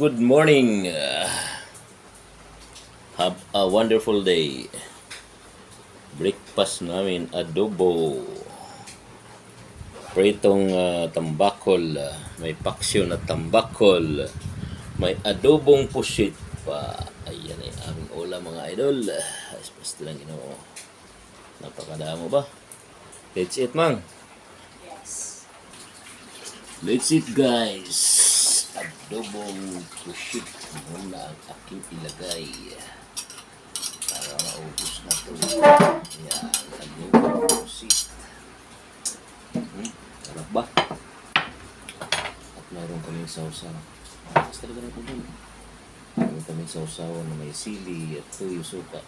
Good morning. Uh, have a wonderful day. Breakfast namin adobo. Pritong uh, tambakol. May paksyo na tambakol. May adobong pusit pa. Ayan ay aming ulam mga idol. Espas lang ginoo. Napakadamo ba? Let's eat, mang. Yes. Let's eat, guys. Adobong pusit muna ang aking ilagay. Para maubos na ito. Yan, adobong pusit. Hmm, sarap ba? At mayroon kaming sausaw. Mas talaga na ito dun. Mayroon kaming sausaw na may sili at tuyo suka.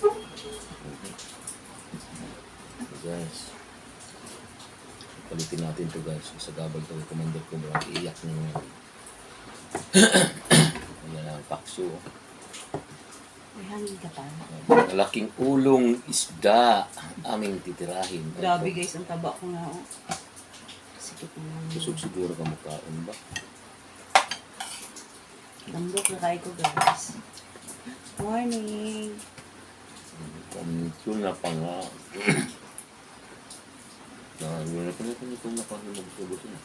Okay. Guys, palitin natin to guys. Sa gabal to, commander ko mga iiyak nyo ngayon. Ayan ang paksyo. May hangin ka pa. Malaking ulong isda aming titirahin. Grabe guys, ang taba ko nga. Oh. Sikip na lang. Busog siguro ka mukhaon ba? Lambok na kayo ko guys. Morning. Kamito na pa nga. Na pala kung itong napahulog sa gusto na.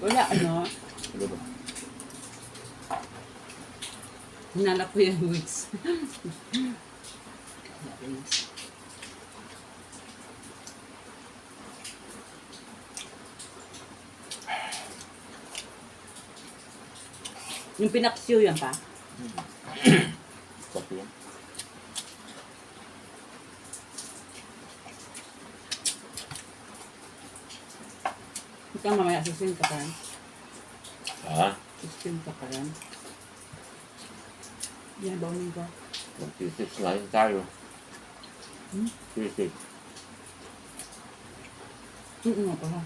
Wala ano. Ano ba? Hinalap ko yung weeks. yung pinaksiyo yan pa. Sakto yan. Ikaw mamaya susin ka pa. Ha? Susin ka pa rin. Yan, bawin ko. Mag-physics ngayon tayo. Hmm? Physics. Oo nga pala.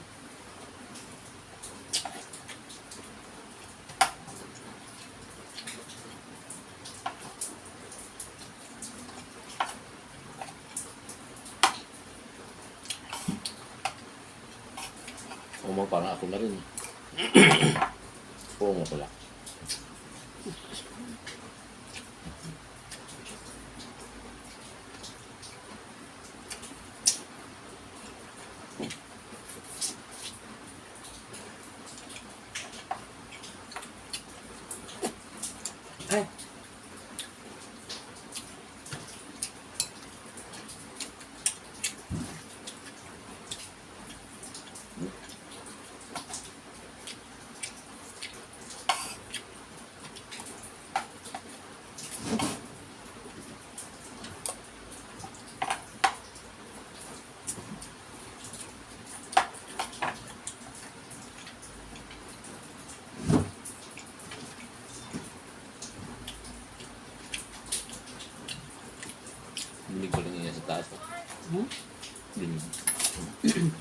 Oo mga parang ako na rin. Oo nga pala. Ay. Binig ko lang yan sa taas. Hmm? Binig.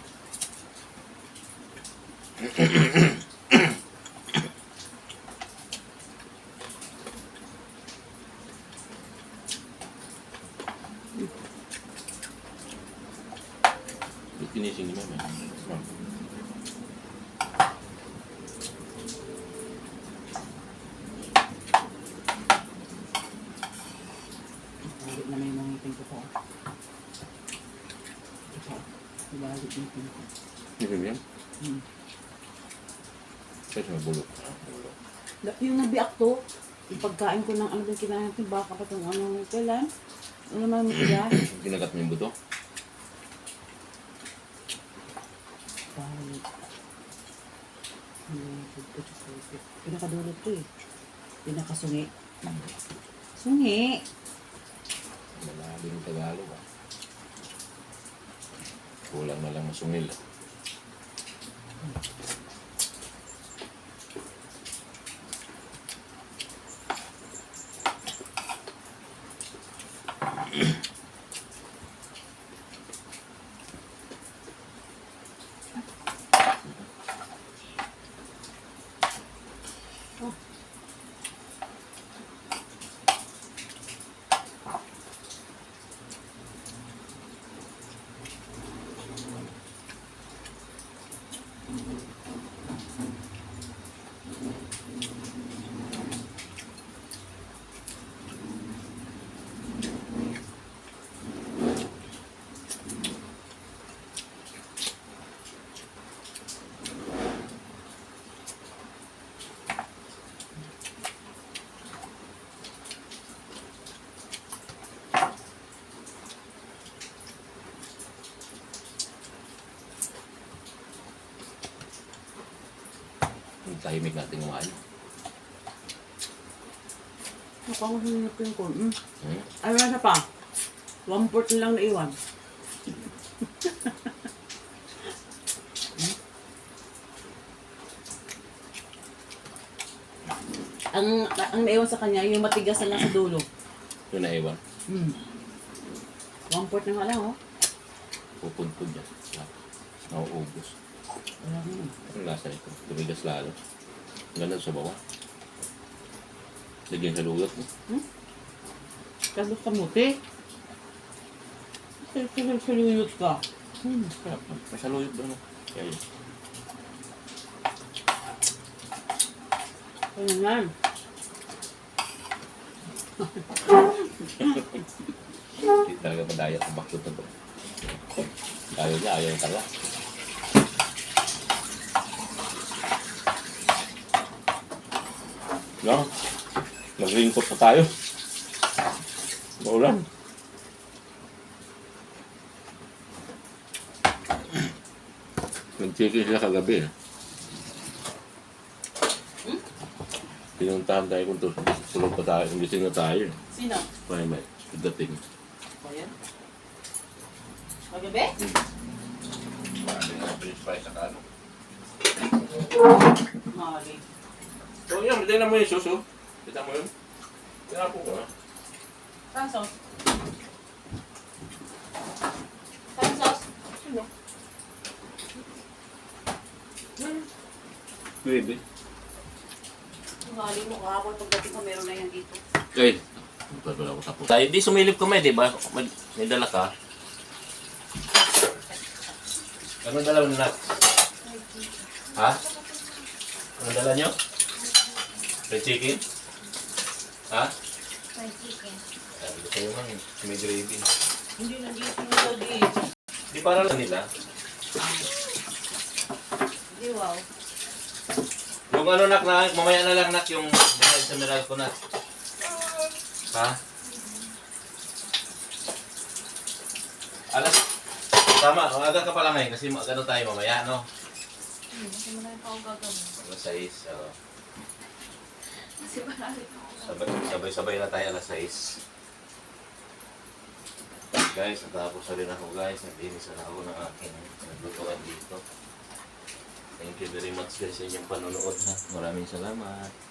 Finising ni Mama. Balik na may mga ngipin ko pa. Ito. Yung ngipin ko. Mo yan? Hmm. Kasi may bulok. Ah, bulok. Da- Yung nabiak to, yung pagkain ko ng ano din kinain natin, baka pa itong ano, kailan? Ano naman mo kaya? Ginagat mo yung buto? Balik. Hmm, Pinakadulot to eh. Pinakasungi. Sungi. Malalim Tagalog ah. Kulang na lang masungil. oh. Tahimik natin kumain. Napangahinap yung ko. Mm. Hmm? Ay, wala pa. One na lang naiwan. ang ang naiwan sa kanya, yung matigas na lang sa dulo. Yung naiwan. Mm. One port na nga lang, oh. Pupunpun niya. Nauubos. Wala na yun. Ang lasa nito. Tumigas lalo. Ganun sa bawah. Lagyan sa lugat mo. Kalos kamuti. Saluyot ka. Hmm. Sarap. Ba no? Kaya yun. Ano yan? Hindi talaga madaya ang bakot na to. Ayaw niya, ayaw niya talaga. No? Mag-raincoat pa tayo. Maulan. Nag-check-in sila kagabi. eh. Pinuntahan tayo kung tu- tulog pa tayo, kung gising na tayo. Sino? Kaya may pagdating. O yan? Magabi? Marami na french fries sa kano. Mali. So yun, tignan mo yung suso. Tignan mo yun. Tignan po ko ha. Fransos? Fransos? Sino? Baby. Mali mo kahapon pagdating ko meron na yan dito. Okay. Ito na ako tapos. Tayo, di sumilip kami, di ba? May, may dala ka. Ano dala mo na? Ha? Ano dala nyo? Fried chicken? Ha? Fried chicken. Sabi ko sa'yo man, may gravy. Hindi nandito yung lagi. Di para lang nila. Hindi wow. Yung ano nak na, mamaya na lang nak yung design sa mineral ko na. Ha? Alas, tama, maaga ka pala ngayon kasi mag- ano tayo mamaya, no? Hmm, kasi mo na yung ako gagawin. Alas 6, oo marami pa ako Sabay, sabay-sabay na tayo alas 6. Guys, natapos na rin ako guys. Naglinis na ako ng aking naglutuan dito. Thank you very much guys sa inyong panonood ha. Maraming salamat.